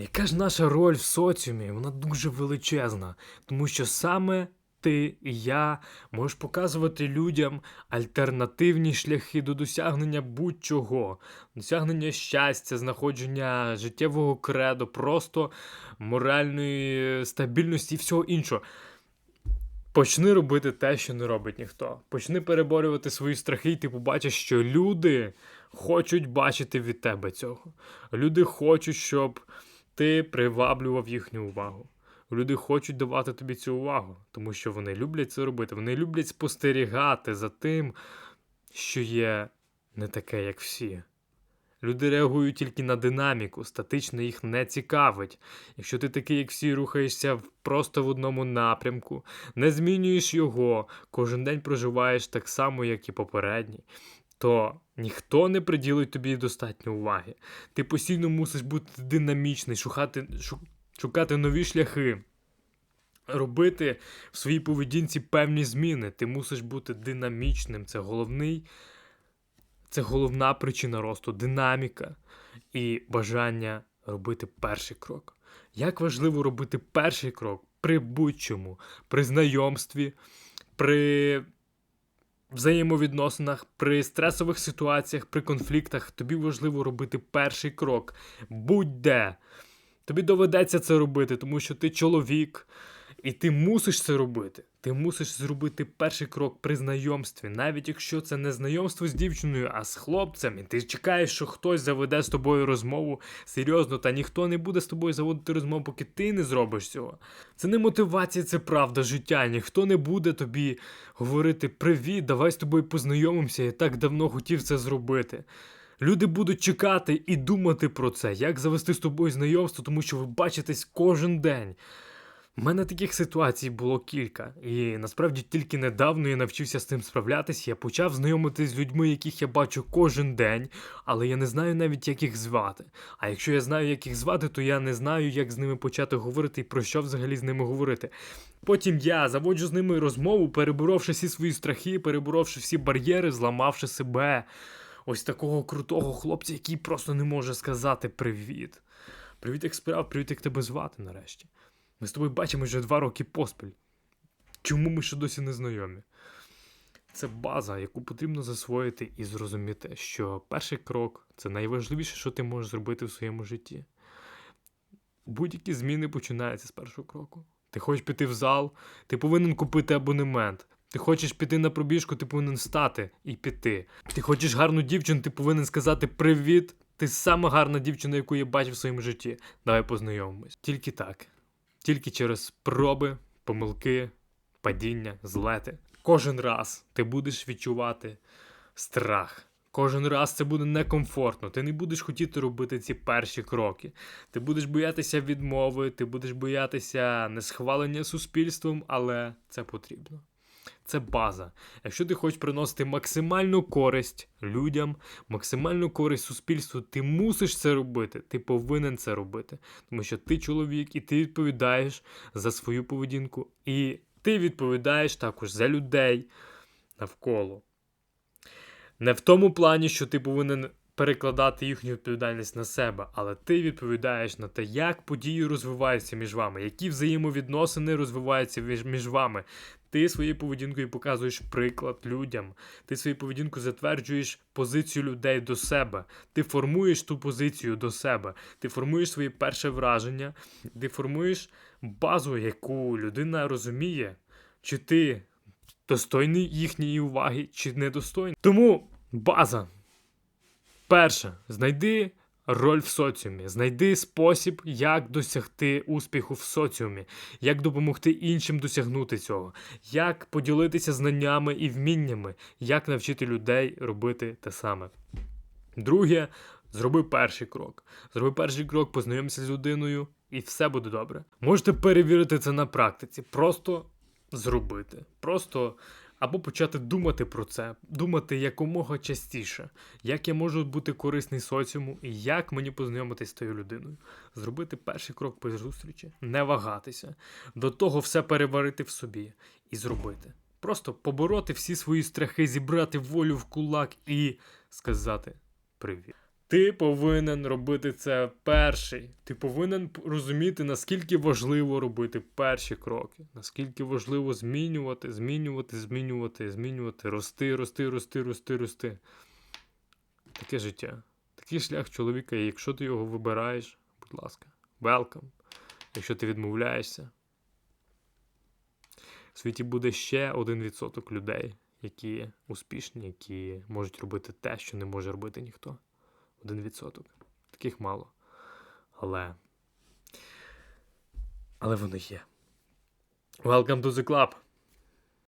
Яка ж наша роль в соціумі? Вона дуже величезна, тому що саме ти і я можеш показувати людям альтернативні шляхи до досягнення будь-чого, досягнення щастя, знаходження життєвого кредо, просто моральної стабільності і всього іншого. Почни робити те, що не робить ніхто. Почни переборювати свої страхи, і ти побачиш, що люди хочуть бачити від тебе цього. Люди хочуть, щоб ти приваблював їхню увагу. Люди хочуть давати тобі цю увагу, тому що вони люблять це робити. Вони люблять спостерігати за тим, що є не таке, як всі. Люди реагують тільки на динаміку, статично їх не цікавить. Якщо ти такий, як всі, рухаєшся просто в одному напрямку, не змінюєш його, кожен день проживаєш так само, як і попередній, то ніхто не приділить тобі достатньо уваги. Ти постійно мусиш бути динамічний, шукати, шукати нові шляхи. Робити в своїй поведінці певні зміни. Ти мусиш бути динамічним. Це головний, це головна причина росту, динаміка і бажання робити перший крок. Як важливо робити перший крок при будь-чому, при знайомстві, при взаємовідносинах, при стресових ситуаціях, при конфліктах. Тобі важливо робити перший крок. Будь-де. Тобі доведеться це робити, тому що ти чоловік, і ти мусиш це робити. Ти мусиш зробити перший крок при знайомстві, навіть якщо це не знайомство з дівчиною, а з хлопцем, і ти чекаєш, що хтось заведе з тобою розмову серйозно, та ніхто не буде з тобою заводити розмову, поки ти не зробиш цього. Це не мотивація, це правда життя. Ніхто не буде тобі говорити Привіт, давай з тобою познайомимося. Я так давно хотів це зробити. Люди будуть чекати і думати про це, як завести з тобою знайомство, тому що ви бачитесь кожен день. У мене таких ситуацій було кілька, і насправді тільки недавно я навчився з цим справлятися. Я почав знайомитись з людьми, яких я бачу кожен день, але я не знаю навіть, як їх звати. А якщо я знаю, як їх звати, то я не знаю, як з ними почати говорити і про що взагалі з ними говорити. Потім я заводжу з ними розмову, переборовши всі свої страхи, переборовши всі бар'єри, зламавши себе. Ось такого крутого хлопця, який просто не може сказати привіт. Привіт, як справ, привіт, як тебе звати нарешті. Ми з тобою бачимо вже два роки поспіль. Чому ми ще досі не знайомі? Це база, яку потрібно засвоїти і зрозуміти, що перший крок це найважливіше, що ти можеш зробити в своєму житті. Будь-які зміни починаються з першого кроку. Ти хочеш піти в зал, ти повинен купити абонемент. Ти хочеш піти на пробіжку, ти повинен встати і піти. Ти хочеш гарну дівчину, ти повинен сказати привіт. Ти сама гарна дівчина, яку я бачив в своєму житті. Давай познайомимось. Тільки так. Тільки через проби, помилки, падіння, злети. Кожен раз ти будеш відчувати страх. Кожен раз це буде некомфортно. Ти не будеш хотіти робити ці перші кроки. Ти будеш боятися відмови, ти будеш боятися несхвалення суспільством, але це потрібно. Це база. Якщо ти хочеш приносити максимальну користь людям, максимальну користь суспільству, ти мусиш це робити. Ти повинен це робити. Тому що ти чоловік і ти відповідаєш за свою поведінку, і ти відповідаєш також за людей навколо. Не в тому плані, що ти повинен перекладати їхню відповідальність на себе, але ти відповідаєш на те, як події розвиваються між вами, які взаємовідносини розвиваються між, вами. Ти своєю поведінкою показуєш приклад людям. Ти своєю поведінкою затверджуєш позицію людей до себе. Ти формуєш ту позицію до себе. Ти формуєш своє перше враження, ти формуєш базу, яку людина розуміє, чи ти достойний їхньої уваги, чи недостойний. Тому база. Перше, знайди роль в соціумі, знайди спосіб, як досягти успіху в соціумі, як допомогти іншим досягнути цього, як поділитися знаннями і вміннями, як навчити людей робити те саме. Друге, зроби перший крок. Зроби перший крок, познайомся з людиною, і все буде добре. Можете перевірити це на практиці, просто зробити. Просто або почати думати про це, думати якомога частіше, як я можу бути корисний соціуму і як мені познайомитись з тою людиною. Зробити перший крок по зустрічі, не вагатися, до того все переварити в собі і зробити. Просто побороти всі свої страхи, зібрати волю в кулак і сказати привіт. Ти повинен робити це перший. Ти повинен розуміти, наскільки важливо робити перші кроки, наскільки важливо змінювати, змінювати, змінювати, змінювати, рости, рости, рости, рости, рости. Таке життя. Такий шлях чоловіка, і якщо ти його вибираєш, будь ласка, welcome. Якщо ти відмовляєшся, в світі буде ще один відсоток людей, які успішні, які можуть робити те, що не може робити ніхто. Один відсоток. Таких мало. Але. Але вони є. Welcome to the club.